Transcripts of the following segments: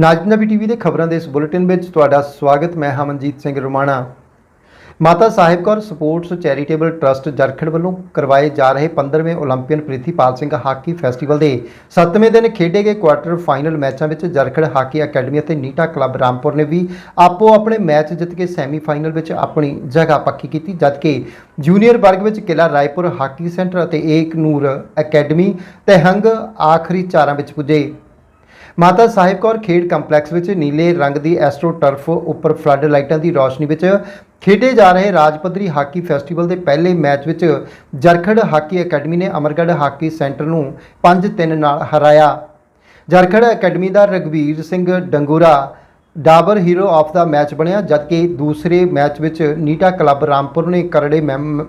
ਨਾਜਨਬੀ TV ਦੇ ਖਬਰਾਂ ਦੇ ਇਸ ਬੁਲੇਟਿਨ ਵਿੱਚ ਤੁਹਾਡਾ ਸਵਾਗਤ, ਮੈਂ Hamanjit Singh Rumana. Mata Sahib Kaur sports charitable trust Jarkhar ਵੱਲੋਂ ਕਰਵਾਏ ਜਾ ਰਹੇ 15ਵੇਂ 올림픽ਨ ਪ੍ਰੀਤੀਪਾਲ ਸਿੰਘ ਹਾਕੀ ਫੈਸਟੀਵਲ ਦੇ 7ਵੇਂ ਦਿਨ ਖੇਡੇ ਗਏ ਕੁਆਟਰ ਫਾਈਨਲ ਮੈਚਾਂ ਵਿੱਚ ਜਰਖੜ ਹਾਕੀ ਅਕੈਡਮੀ ਅਤੇ ਨੀਟਾ ਕਲੱਬ ਰਾਮਪੁਰ ਨੇ ਵੀ ਆਪੋ ਆਪਣੇ ਮੈਚ ਜਿੱਤ ਕੇ ਸੈਮੀਫਾਈਨਲ ਵਿੱਚ ਆਪਣੀ ਜਗ੍ਹਾ ਪੱਕੀ ਕੀਤੀ, ਜਦਕਿ ਜੂਨੀਅਰ ਵਰਗ ਵਿੱਚ ਕਿਲਾ ਰਾਏਪੁਰ ਹਾਕੀ ਸੈਂਟਰ ਅਤੇ ਏਕ ਨੂਰ ਅਕੈਡਮੀ ਤਹਿੰਗ ਆਖਰੀ ਚਾਰਾਂ ਵਿੱਚ ਪੁੱਜੇ। ਮਾਤਾ ਸਾਹਿਬ ਕੌਰ ਖੇਡ ਕੰਪਲੈਕਸ ਵਿੱਚ ਨੀਲੇ ਰੰਗ ਦੀ ਐਸਟ੍ਰੋ ਟਰਫ ਉੱਪਰ ਫਲੱਡ ਲਾਈਟਾਂ ਦੀ ਰੌਸ਼ਨੀ ਵਿੱਚ ਖੇਡੇ ਜਾ ਰਹੇ ਰਾਜ ਪੱਧਰੀ ਹਾਕੀ ਫੈਸਟੀਵਲ ਦੇ ਪਹਿਲੇ ਮੈਚ ਵਿੱਚ ਜਰਖੜ ਹਾਕੀ ਅਕੈਡਮੀ ਨੇ ਅਮਰਗੜ੍ਹ ਹਾਕੀ ਸੈਂਟਰ ਨੂੰ 5-3 ਨਾਲ ਹਰਾਇਆ। Jarkhar academy the Ragvir Singh Dangura Dabur hero of the match ਬਣਿਆ, ਜਦਕਿ ਦੂਸਰੇ ਮੈਚ ਵਿੱਚ ਨੀਟਾ ਕਲੱਬ ਰਾਮਪੁਰ ਨੇ ਕਰੜੇ ਮੈਮ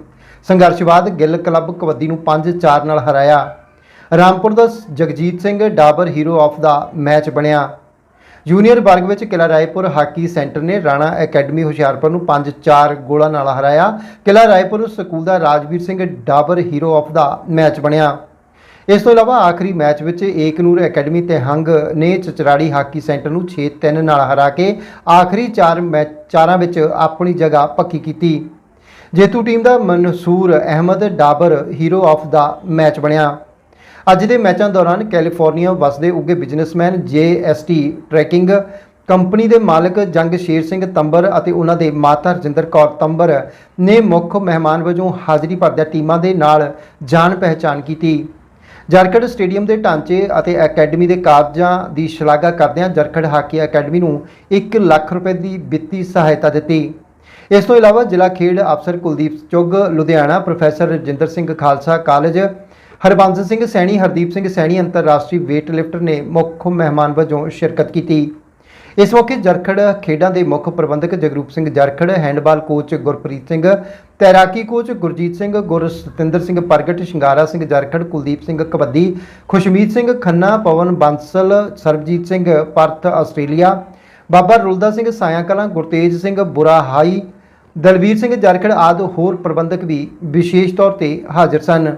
ਸੰਘਰਸ਼ਵਾਦ ਗਿੱਲ ਕਲੱਬ ਕਬੱਡੀ ਨੂੰ 5-4 ਨਾਲ ਹਰਾਇਆ। ਰਾਮਪੁਰ ਦਾ Jagjit Singh Dabur hero of the match ਬਣਿਆ। ਜੂਨੀਅਰ ਵਰਗ ਵਿੱਚ ਕਿਲਾ ਰਾਏਪੁਰ ਹਾਕੀ ਸੈਂਟਰ ਨੇ ਰਾਣਾ ਅਕੈਡਮੀ ਹੁਸ਼ਿਆਰਪੁਰ ਨੂੰ 5-4 ਗੋਲਾਂ ਨਾਲ ਹਰਾਇਆ। Kila Raipur school the Rajvir Singh Dabur hero of the match ਬਣਿਆ। ਇਸ ਤੋਂ ਇਲਾਵਾ ਆਖਰੀ ਮੈਚ ਵਿੱਚ ਏਕਨੂਰ ਅਕੈਡਮੀ ਤੇ ਹੰਗ ਨੇ ਚਚਰਾੜੀ ਹਾਕੀ ਸੈਂਟਰ ਨੂੰ 6-3 ਨਾਲ ਹਰਾ ਕੇ ਆਖਰੀ 4 ਮੈਚ, ਚਾਰਾਂ ਵਿੱਚ ਆਪਣੀ ਜਗ੍ਹਾ ਪੱਕੀ ਕੀਤੀ। ਜੇਤੂ team the Mansoor Ahmed Dabur hero of the match ਬਣਿਆ। ਅੱਜ ਦੇ ਮੈਚਾਂ ਦੌਰਾਨ ਕੈਲੀਫੋਰਨੀਆ ਵਸਦੇ ਉੱਗੇ ਬਿਜ਼ਨਸਮੈਨ ਜੀਐਸਟੀ ਟਰੈਕਿੰਗ ਕੰਪਨੀ ਦੇ ਮਾਲਕ ਜੰਗ ਸ਼ੇਰ ਸਿੰਘ ਤੰਬਰ ਅਤੇ ਉਹਨਾਂ ਦੇ ਮਾਤਾ ਰਜਿੰਦਰ ਕੌਰ ਤੰਬਰ ਨੇ ਮੁੱਖ ਮਹਿਮਾਨ ਵਜੋਂ ਹਾਜ਼ਰੀ ਭਰਦਿਆਂ ਟੀਮਾਂ ਦੇ ਨਾਲ ਜਾਣ ਪਹਿਚਾਣ ਕੀਤੀ। ਜਰਖੜ ਸਟੇਡੀਅਮ ਦੇ ਢਾਂਚੇ ਅਤੇ ਅਕੈਡਮੀ ਦੇ ਕਾਰਜਾਂ ਦੀ ਸ਼ਲਾਘਾ ਕਰਦਿਆਂ ਜਰਖੜ ਹਾਕੀ ਅਕੈਡਮੀ ਨੂੰ 1 ਲੱਖ ਰੁਪਏ ਦੀ ਵਿੱਤੀ ਸਹਾਇਤਾ ਦਿੱਤੀ। ਇਸ ਤੋਂ ਇਲਾਵਾ ਜ਼ਿਲ੍ਹਾ ਖੇਡ ਅਫਸਰ ਕੁਲਦੀਪ ਚੁੱਗ, ਲੁਧਿਆਣਾ ਪ੍ਰੋਫੈਸਰ ਰਜਿੰਦਰ ਸਿੰਘ ਖਾਲਸਾ ਕਾਲਜ ਹਰਬੰਸ ਸਿੰਘ ਸੈਣੀ, ਹਰਦੀਪ ਸਿੰਘ ਸੈਣੀ ਅੰਤਰਰਾਸ਼ਟਰੀ ਵੇਟ ਲਿਫਟਰ ਨੇ ਮੁੱਖ ਮਹਿਮਾਨ ਵਜੋਂ ਸ਼ਿਰਕਤ ਕੀਤੀ। ਇਸ ਮੌਕੇ ਜਰਖੜ ਖੇਡਾਂ ਦੇ ਮੁੱਖ ਪ੍ਰਬੰਧਕ ਜਗਰੂਪ ਸਿੰਘ ਜਰਖੜ, ਹੈਂਡਬਾਲ ਕੋਚ ਗੁਰਪ੍ਰੀਤ ਸਿੰਘ, ਤੈਰਾਕੀ coach Gurjeet Singh, Gur Satinder Singh Pargat, Shingara Singh Jarkhar, Kuldeep Singh kabaddi, Khushmeet Singh Khanna, Pawan Bansal, Sarabjit Singh Perth Australia, Baba Rulda Singh Saya Kalan Gurtej Singh ਬੁਰਾ ਹਾਈ ਦਲਵੀਰ ਸਿੰਘ ਜਰਖੜ ਆਦਿ ਹੋਰ ਪ੍ਰਬੰਧਕ ਵੀ ਵਿਸ਼ੇਸ਼ ਤੌਰ ਤੇ ਹਾਜ਼ਰ ਸਨ।